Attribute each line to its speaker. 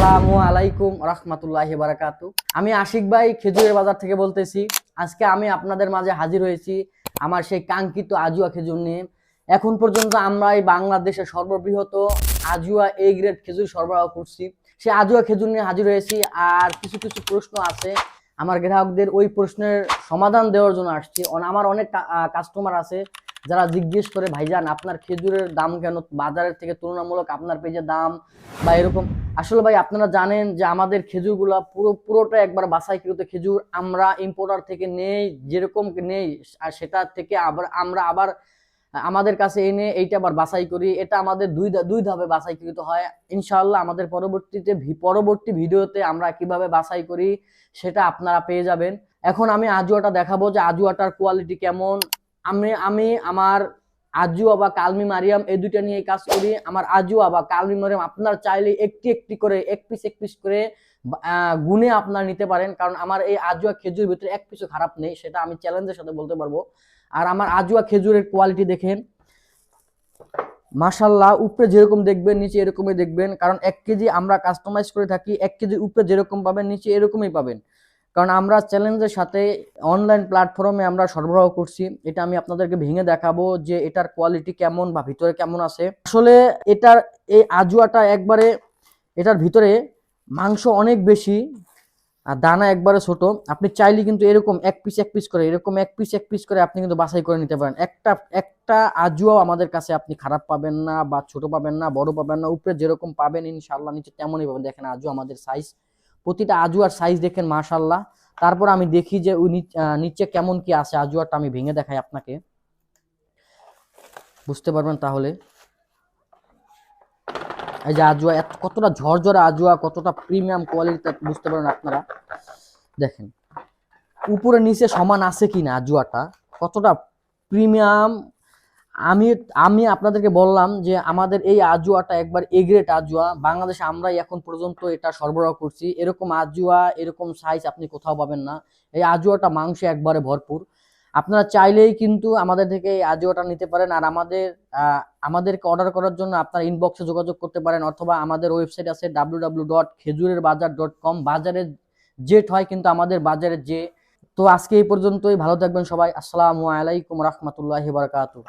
Speaker 1: আসসালামু আলাইকুম রহমতুল্লাহি বারাকাতু। আমি আশিক ভাই, খেজুরের বাজার থেকে বলতেছি। আজকে আমি আপনাদের মাঝে হাজির হয়েছি আমার সেই কাঙ্ক্ষিত আজুয়া খেজুর নিয়ে। এখন পর্যন্ত আমরা এই বাংলাদেশের সর্ববৃহৎ আজুয়া এ গ্রেড খেজুর সরবরাহ করছি। সে আজুয়া খেজুর নিয়ে হাজির হয়েছি আর কিছু কিছু প্রশ্ন আছে। আমার গ্রাহকদের ওই প্রশ্নের সমাধান দেওয়ার জন্য আসছি। আমার অনেক কাস্টমার আছে। যারা জিজ্ঞেস করে, ভাইজান, আপনার খেজুরের দাম কেন বাজারের থেকে তুলনামূলক আপনার পেজে দাম বা এরকম? আসলে ভাই, আপনারা জানেন যে আমাদের খেজুরগুলা পুরো, পুরোটা একবার বাছাইকৃত খেজুর আমরা ইম্পোর্টার থেকে নেই, যেরকম নেই, আর সেটা থেকে আবার, আমরা আবার আমাদের কাছে এনে এইটা আবার বাছাই করি। এটা আমাদের দুই দুই ধাপে বাছাইকৃত হয়। ইনশাআল্লাহ আমাদের পরবর্তীতে পরবর্তী ভিডিওতে আমরা কীভাবে বাছাই করি, সেটা আপনারা পেয়ে যাবেন। এখন আমি আজুয়াটা দেখাবো যে আজুয়াটার কোয়ালিটি কেমন আমি আমি, আমার আজুয়া বা কালমি মারিয়াম, এই দুইটা নিয়ে কাজ করি। আমার আজুয়া বা কালমি মারিয়াম, আপনার চাইলে একটি একটি করে, এক পিস এক পিস করে গুনে আপনার নিতে পারেন। কারণ আমার এই আজুয়া খেজুর ভিতরে এক পিসও খারাপ নেই, সেটা আমি চ্যালেঞ্জের সাথে বলতে পারব। আর আমার আজুয়া খেজুরের কোয়ালিটি দেখেন। মাশাল্লাহ উপরে যেরকম দেখবেন, নিচে এরকমই দেখবেন। কারণ এক কেজি আমরা কাস্টমাইজ করে থাকি, এক কেজি উপরে যেরকম পাবেন, নিচে এরকমই পাবেন। কারণ আমরা চ্যালেঞ্জের সাথে অনলাইন প্ল্যাটফর্মে আমরা সরবরাহ করছি। এটা আমি আপনাদেরকে ভেঙে দেখাবো যে এটার কোয়ালিটি কেমন বা ভিতরে কেমন আছে। আসলে এটার এই আজুয়াটা একবারে, এটার ভিতরে মাংস অনেক বেশি আর দানা একবারে ছোট। আপনি চাইলে কিন্তু এরকম এক পিস এক পিস করে, এরকম এক পিস এক পিস করে আপনি কিন্তু বাছাই করে নিতে পারেন। একটা একটা আজুয়াও আমাদের কাছে আপনি খারাপ পাবেন না বা ছোট পাবেন না, বড় পাবেন না, উপরে যেরকম পাবেন ইনশাল্লাহ নিচে তেমনই পাবেন। দেখেন আজু আমাদের সাইজ প্রতিটা আজুয়ার সাইজ দেখেন মাশাল্লাহ তারপর আমি দেখি যে ওই নিচে কেমন কি আছে আজুয়াটা আমি ভেঙে দেখাই আপনাকে। বুঝতে পারবেন তাহলে? এই যে আজুয়া, এত- কতটা ঝরঝরে আজুয়া, কতটা প্রিমিয়াম কোয়ালিটি বুঝতে পারেন আপনারা। দেখেন, উপরে নিচে সমান আছে কিনা আজুয়াটা? কতটা প্রিমিয়াম আমি আমি আপনাদেরকে বললাম যে আমাদের এই আজুয়াটা একবার এগ্রেট আজুয়া। বাংলাদেশে আমরাই এখন পর্যন্ত এটা সরবরাহ করছি। এরকম আজুয়া, এরকম সাইজ আপনি কোথাও পাবেন না। এই আজুয়াটা মাংসে একবারে ভরপুর। আপনারা চাইলেই কিন্তু আমাদের থেকে এই আজুয়াটা নিতে পারেন আর আমাদের আমাদেরকে অর্ডার করার জন্য আপনার ইনবক্সে যোগাযোগ করতে পারেন অথবা আমাদের ওয়েবসাইট আছে ডাব্লিউ ডাব্লিউ ডট খেজুরের বাজার ডট কম বাজারের জেট হয় কিন্তু আমাদের বাজারের যে। তো আজকে এই পর্যন্তই। ভালো থাকবেন সবাই। আসসালামু আলাইকুম রহমতুল্লাহি বারকাতু